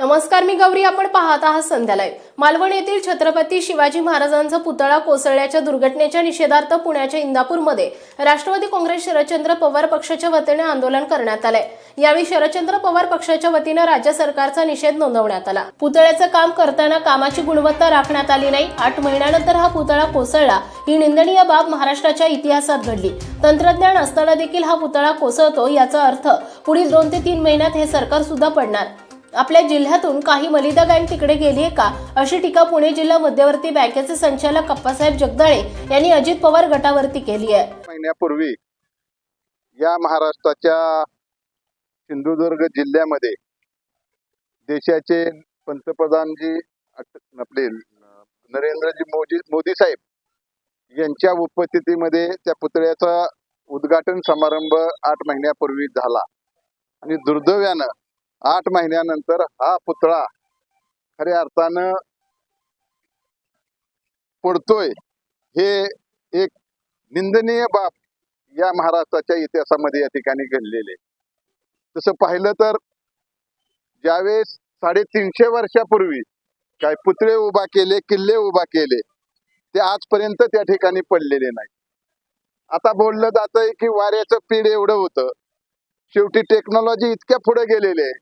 नमस्कार मी गौरी. आपण पाहत आहात संध्यालय मालवण येथील छत्रपती शिवाजी महाराजांचा पुतळा कोसळल्याच्या दुर्घटनेच्या निषेधार्थ पुण्याच्या इंदापूरमध्ये राष्ट्रवादी काँग्रेस शरदचंद्र पवार पक्षाच्या वतीने आंदोलन करण्यात आलंय. यावेळी शरदचंद्र पवार पक्षाच्या वतीनं राज्य सरकारचा निषेध नोंदवण्यात आला. पुतळ्याचं काम करताना कामाची गुणवत्ता राखण्यात आली नाही. आठ महिन्यानंतर हा पुतळा कोसळला. ही निंदनीय बाब महाराष्ट्राच्या इतिहासात घडली. तंत्रज्ञान असताना देखील हा पुतळा कोसळतो याचा अर्थ पुढील दोन ते तीन महिन्यात हे सरकार सुद्धा पडणार. आपल्या जिल्ह्यातून काही मलिदा गँग तिकडे गेली आहे का? अशी टीका पुणे जिल्हा मध्यवर्ती बँकेचे संचालक अप्पासाहेब जगदाळे यांनी अजित पवार गटावरती केली आहे. महिन्यापूर्वी या महाराष्ट्राच्या सिंधुदुर्ग जिल्ह्यामध्ये देशाचे पंतप्रधानजी आपले नरेंद्रजी मोदी मोदी साहेब यांच्या उपस्थितीमध्ये त्या पुतळ्याचा उद्घाटन समारंभ आठ महिन्यापूर्वी झाला. आणि दुर्दैव्यानं आठ महिन्यानंतर हा पुतळा खऱ्या अर्थानं पडतोय. हे एक निंदनीय बाब या महाराष्ट्राच्या इतिहासामध्ये या ठिकाणी घडलेले तसं पाहिलं तर ज्यावेळेस साडेतीनशे वर्षापूर्वी काय पुतळे उभा केले किल्ले उभा केले ते आजपर्यंत त्या ठिकाणी पडलेले नाही आता बोललं जातंय की वाऱ्याचं पीड एवढं होतं. शेवटी टेक्नॉलॉजी इतक्या पुढे गेलेली आहे.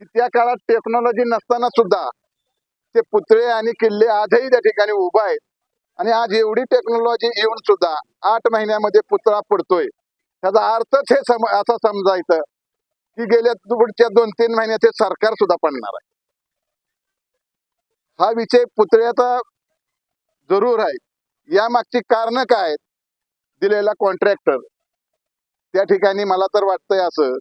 त्या काळात टेक्नॉलॉजी नसताना सुद्धा ते पुतळे आणि किल्ले आजही त्या ठिकाणी उभा आहेत. आणि आज एवढी टेक्नॉलॉजी येऊन सुद्धा आठ महिन्यामध्ये पुतळा पडतोय. त्याचा अर्थच हे सम असं समजायचं की गेल्या पुढच्या दोन तीन महिन्यात हे सरकार सुद्धा पडणार आहे. हा विषय पुतळ्याचा जरूर आहे. या मागची कारण काय आहेत? दिलेला कॉन्ट्रॅक्टर त्या ठिकाणी मला तर वाटतंय असं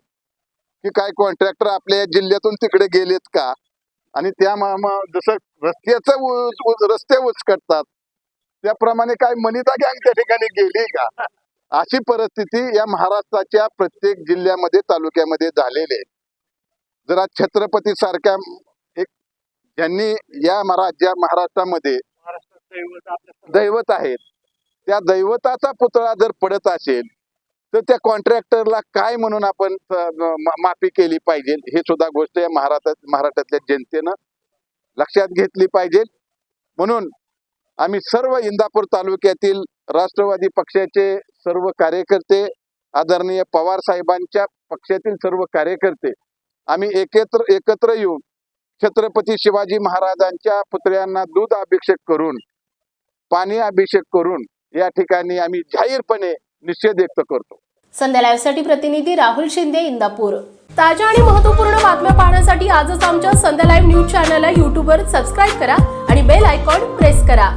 की काय कॉन्ट्रॅक्टर आपल्या या जिल्ह्यातून तिकडे गेलेत का? आणि त्या जसं रस्त्याचं रस्ते उचकटतात त्याप्रमाणे काय मनिता गँग त्या ठिकाणी गेली का? अशी परिस्थिती या महाराष्ट्राच्या प्रत्येक जिल्ह्यामध्ये तालुक्यामध्ये झालेली आहे. जरा छत्रपती सारख्या एक ज्यांनी या राज्या महाराष्ट्रामध्ये दैवत आहेत त्या दैवताचा पुतळा जर पडत असेल तर त्या कॉन्ट्रॅक्टरला काय म्हणून आपण माफी केली पाहिजे? हे सुद्धा गोष्ट या महाराष्ट्रात महाराष्ट्रातल्या जनतेनं लक्षात घेतली पाहिजे. म्हणून आम्ही सर्व इंदापूर तालुक्यातील राष्ट्रवादी पक्षाचे सर्व कार्यकर्ते आदरणीय पवार साहेबांच्या पक्षातील सर्व कार्यकर्ते आम्ही एकत्र एकत्र येऊन छत्रपती शिवाजी महाराजांच्या पुतळ्यांना दूध अभिषेक करून पाणी अभिषेक करून या ठिकाणी आम्ही जाहीरपणे निषेध व्यक्त करतो. संध्या लाईव्हसाठी प्रतिनिधी राहुल शिंदे इंदापूर. ताज्या आणि महत्त्वपूर्ण बातम्या पाहण्यासाठी आजच आमच्या संध्या लाईव्ह न्यूज चॅनलला यूट्यूबवर सबस्क्राईब करा आणि बेल आयकॉन प्रेस करा.